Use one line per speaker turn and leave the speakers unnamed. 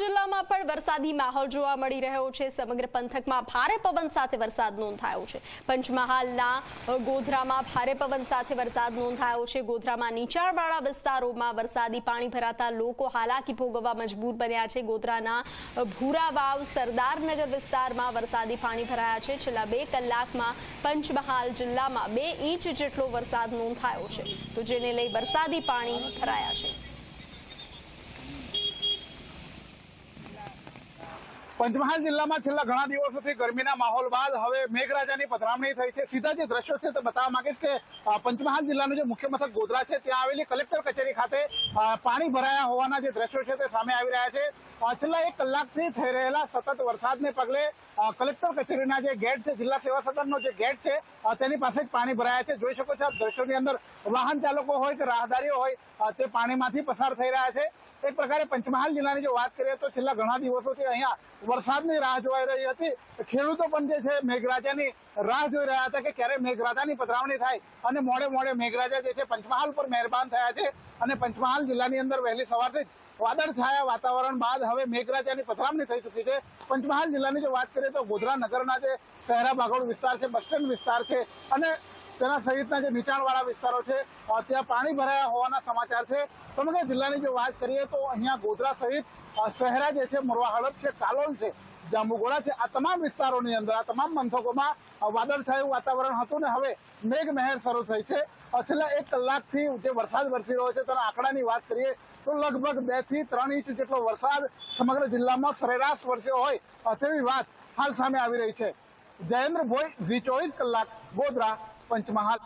જિલ્લામાં પણ વરસાદી માહોલ જોવા મળી રહ્યો છે. સમગ્ર પંથકમાં ભારે પવન સાથે વરસાદ નોંધાયો છે. પંચમહાલના ગોધરામાં ભારે પવન સાથે વરસાદ નોંધાયો છે. ગોધરામાં નીચાણવાળા વિસ્તારોમાં વરસાદી પાણી ભરાતા લોકો હાલાકી ભોગવવા મજબૂર બન્યા છે. ગોધરાના ભૂરાવાવ સરદારનગર વિસ્તારમાં વરસાદી પાણી ભરાયા છે. છેલ્લા બે કલાકમાં પંચમહાલ જિલ્લામાં બે ઇંચ જેટલો વરસાદ નોંધાયો છે. તો જેને લઈ વરસાદી પાણી ભરાયા છે.
પંચમહાલ જિલ્લામાં છેલ્લા ઘણા દિવસોથી ગરમીના માહોલ બાદ હવે મેઘરાજાની પધરામણી થઈ છે. સીધા જે દ્રશ્યો છે તે બતાવવા માંગીશ કે પંચમહાલ જિલ્લાનું જે મુખ્ય મથક ગોધરા છે, ત્યાં આવેલી કલેક્ટર કચેરી ખાતે પાણી ભરાયા હોવાના જે દ્રશ્યો છે તે સામે આવી રહ્યા છે. છેલ્લા એક કલાકથી થઈ રહેલા સતત વરસાદને પગલે કલેક્ટર કચેરીના જે ગેટ છે, જિલ્લા સેવા સદનનો જે ગેટ છે તેની પાસે જ પાણી ભરાયા છે. જોઈ શકો છો આપ દ્રશ્યોની અંદર વાહન ચાલકો હોય કે રાહદારીઓ હોય તે પાણીમાંથી પસાર થઈ રહ્યા છે. એક પ્રકારે પંચમહાલ જિલ્લાની જો વાત કરીએ તો છેલ્લા ઘણા દિવસોથી અહીંયા વરસાદની રાહ જોવાઈ રહી હતી. ખેડૂતો પણ જે છે મેઘરાજાની રાહ જોઈ રહ્યા હતા કે ક્યારે મેઘરાજાની પધરાવણી થાય અને મોડે મોડે મેઘરાજા જે છે પંચમહાલ પર મહેરબાન થયા છે અને પંચમહાલ જિલ્લાની અંદર વહેલી સવારથી જ વાદળ છાયા વાતાવરણ બાદ હવે મેઘરાજાની પધરામણી થઈ ચૂકી છે. પંચમહાલ જિલ્લાની જો વાત કરીએ તો ગોધરા નગરના જે શહેરા બાગોળ વિસ્તાર છે, બસ સ્ટેન્ડ વિસ્તાર છે અને તેના સહિતના જે નીચાણવાળા વિસ્તારો છે ત્યાં પાણી ભરાયા હોવાના સમાચાર છે. સમગ્ર જિલ્લાની જો વાત કરીએ તો અહીંયા ગોધરા સહિત શહેરા જે છે, મોરવા હડપ છે, કાલોલ છે જાંબુગોળા છે, આ તમામ વિસ્તારોની અંદર, આ તમામ પંથકોમાં વાદળછાયું વાતાવરણ હતું ને હવે મેઘમહેર શરૂ થઈ છે. છેલ્લા એક કલાકથી જે વરસાદ વરસી રહ્યો છે, તેના આંકડાની વાત કરીએ તો લગભગ બેથી ત્રણ ઇંચ જેટલો વરસાદ સમગ્ર જિલ્લામાં સરેરાશ વરસ્યો હોય તેવી વાત હાલ સામે આવી રહી છે. જયેન્દ્ર ભોઈ ઝી ચોવીસ કલાક ગોધરા પંચમહાલ.